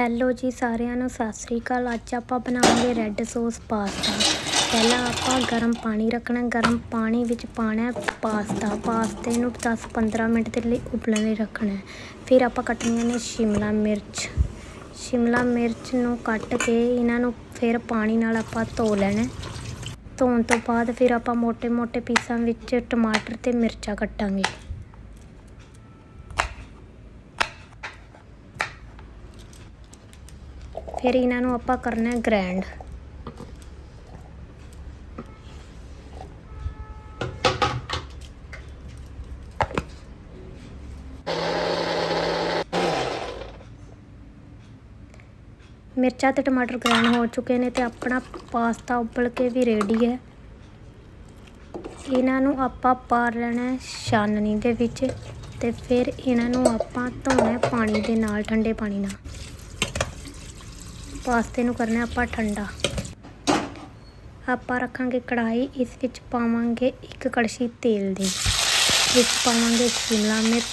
Hello ਜੀ ਸਾਰਿਆਂ ਨੂੰ ਸਤਿ ਸ੍ਰੀ ਅਕਾਲ। ਅੱਜ ਆਪਾਂ ਬਣਾਵਾਂਗੇ ਰੈੱਡ ਸੋਸ ਪਾਸਤਾ ਪਹਿਲਾਂ ਆਪਾਂ ਗਰਮ ਪਾਣੀ ਰੱਖਣਾ। ਗਰਮ ਪਾਣੀ ਵਿੱਚ ਪਾਣਾ ਪਾਸਤਾ ਪਾਸਤੇ ਨੂੰ 10-15 ਮਿੰਟ ਦੇ ਲਈ ਉਬਲਣ ਲਈ ਰੱਖਣਾ ਫਿਰ ਆਪਾਂ ਕੱਟਣੀਆਂ ਨੇ ਸ਼ਿਮਲਾ ਮਿਰਚ। ਸ਼ਿਮਲਾ ਮਿਰਚ ਨੂੰ ਕੱਟ ਕੇ ਇਹਨਾਂ ਨੂੰ ਫਿਰ ਪਾਣੀ ਨਾਲ ਆਪਾਂ ਧੋ ਲੈਣਾ ਧੋਣ ਤੋਂ ਬਾਅਦ ਫਿਰ ਆਪਾਂ ਮੋٹے-ਮੋٹے ਪੀਸਾਂ ਵਿੱਚ ਟਮਾਟਰ ਤੇ ਮਿਰਚਾਂ ਕੱਟਾਂਗੇ। ਫਿਰ ਇਹਨਾਂ ਨੂੰ ਆਪਾਂ ਕਰਨਾ ਹੈ ਗ੍ਰੈਂਡ। ਮਿਰਚਾਂ ਤੇ ਟਮਾਟਰ ਗ੍ਰੈਂਡ ਹੋ ਚੁੱਕੇ ਨੇ ਤੇ ਆਪਣਾ ਪਾਸਤਾ ਉਬਲ ਕੇ ਵੀ ਰੈਡੀ ਹੈ। ਇਹਨਾਂ ਨੂੰ ਆਪਾਂ ਪਾ ਲੈਣਾ ਛਾਨਣੀ ਦੇ ਵਿੱਚ ਤੇ ਫਿਰ ਇਹਨਾਂ ਨੂੰ ਆਪਾਂ ਧੋਣਾ ਪਾਣੀ ਦੇ ਨਾਲ, ਠੰਡੇ ਪਾਣੀ ਨਾਲ। ਪਾਸਤੇ ਨੂੰ ਕਰਨਾ ਆਪਾਂ ਠੰਡਾ। ਆਪਾਂ ਰੱਖਾਂਗੇ ਕੜਾਈ ਇਸ ਵਿੱਚ ਪਾਵਾਂਗੇ ਇੱਕ ਕੜਛੀ ਤੇਲ ਦੀ। ਵਿੱਚ ਪਾਵਾਂਗੇ ਸ਼ਿਮਲਾ ਮਿਰਚ।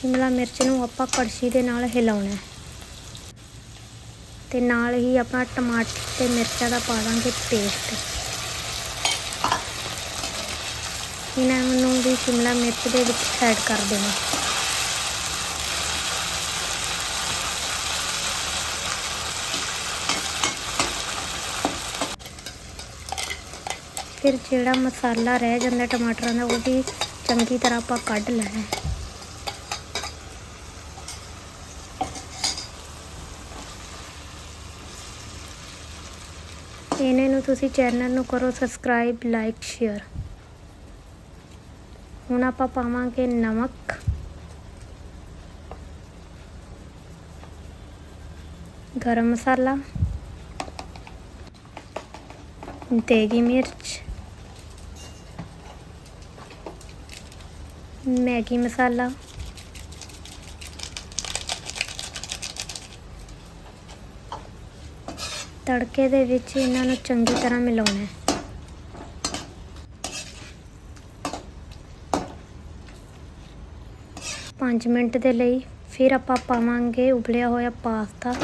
ਸ਼ਿਮਲਾ ਮਿਰਚ ਨੂੰ ਆਪਾਂ ਕੜਛੀ ਦੇ ਨਾਲ ਹਿਲਾਉਣਾ ਤੇ ਨਾਲ ਹੀ ਆਪਾਂ ਟਮਾਟਰ ਤੇ ਮਿਰਚਾਂ ਦਾ ਪਾ ਦਾਂਗੇ ਪੇਸਟ। ਇਹਨਾਂ ਨੂੰ ਵੀ ਸ਼ਿਮਲਾ ਮਿਰਚ ਦੇ ਵਿੱਚ ਐਡ ਕਰ ਦੇਣਾ। ਫਿਰ ਜਿਹੜਾ ਮਸਾਲਾ ਰਹਿ ਜਾਂਦਾ ਟਮਾਟਰਾਂ ਦਾ, ਉਹ ਵੀ ਚੰਗੀ ਤਰ੍ਹਾਂ ਆਪਾਂ ਕੱਢ ਲੈਣਾ। ਹੈ ਇਹਨਾਂ ਨੂੰ ਤੁਸੀਂ ਚੈਨਲ ਨੂੰ ਕਰੋ ਸਬਸਕ੍ਰਾਈਬ ਲਾਈਕ ਸ਼ੇਅਰ ਹੁਣ ਆਪਾਂ ਪਾਵਾਂਗੇ ਨਮਕ। ਗਰਮ ਮਸਾਲਾ। ਦੇਗੀ ਮਿਰਚ। ਮੈਗੀ ਮਸਾਲਾ। ਤੜਕੇ ਦੇ ਵਿੱਚ ਇਹਨਾਂ ਨੂੰ ਚੰਗੀ ਤਰ੍ਹਾਂ ਮਿਲਾਉਣਾ ਹੈ। ਪੰਜ ਮਿੰਟ ਦੇ ਲਈ, ਫਿਰ ਆਪਾਂ ਪਾਵਾਂਗੇ ਉਬਲਿਆ ਹੋਇਆ ਪਾਸਤਾ।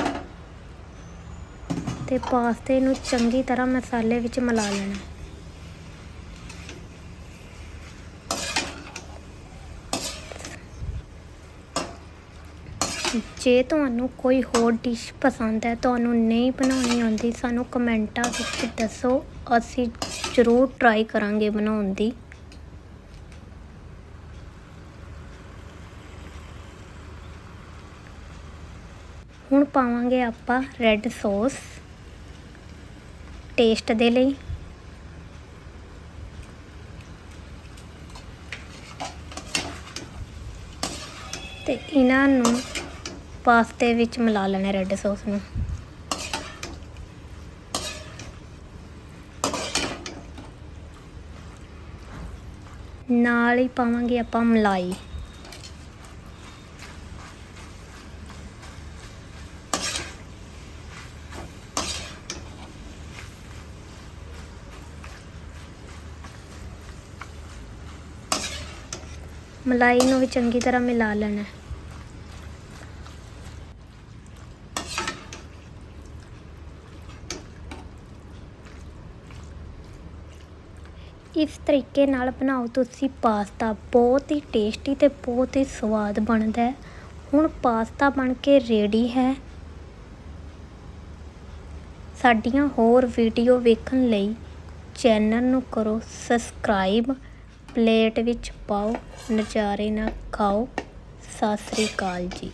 ਤੇ ਪਾਸਤੇ ਨੂੰ ਚੰਗੀ ਤਰ੍ਹਾਂ ਮਸਾਲੇ ਵਿੱਚ ਮਿਲਾ ਲੈਣਾ। ਜੇ ਤੁਹਾਨੂੰ ਕੋਈ ਹੋਰ ਡਿਸ਼ ਪਸੰਦ ਹੈ, ਤੁਹਾਨੂੰ ਨਹੀਂ ਬਣਾਉਣੀ ਆਉਂਦੀ, ਸਾਨੂੰ ਕਮੈਂਟਾਂ ਵਿੱਚ ਦੱਸੋ। ਅਸੀਂ ਜ਼ਰੂਰ ਟਰਾਈ ਕਰਾਂਗੇ ਬਣਾਉਣ ਦੀ। ਹੁਣ ਪਾਵਾਂਗੇ ਆਪਾਂ ਰੈੱਡ ਸੌਸ ਟੇਸਟ ਦੇ ਲਈ। ਤੇ ਇਹਨਾਂ ਨੂੰ ਪਾਸਤੇ ਵਿੱਚ ਮਿਲਾ ਲੈਣਾ ਰੈੱਡ ਸੌਸ ਨੂੰ। ਨਾਲ ਹੀ ਪਾਵਾਂਗੇ ਆਪਾਂ ਮਲਾਈ। ਮਲਾਈ ਨੂੰ ਵੀ ਚੰਗੀ ਤਰ੍ਹਾਂ ਮਿਲਾ ਲੈਣਾ ਇਸ ਤਰੀਕੇ ਨਾਲ ਬਣਾਓ ਤੁਸੀਂ ਪਾਸਤਾ। ਬਹੁਤ ਹੀ ਟੇਸਟੀ ਤੇ ਬਹੁਤ ਹੀ ਸਵਾਦ ਬਣਦਾ ਹੈ। ਹੁਣ ਪਾਸਤਾ ਬਣ ਕੇ ਰੈਡੀ ਹੈ। ਸਾਡੀਆਂ ਹੋਰ ਵੀਡੀਓ ਵੇਖਣ ਲਈ ਚੈਨਲ ਨੂੰ ਕਰੋ ਸਬਸਕ੍ਰਾਈਬ ਪਲੇਟ ਵਿੱਚ ਪਾਓ। ਨਜ਼ਾਰੇ ਨਾ ਖਾਓ। ਸਤਿ ਸ਼੍ਰੀ ਅਕਾਲ ਜੀ।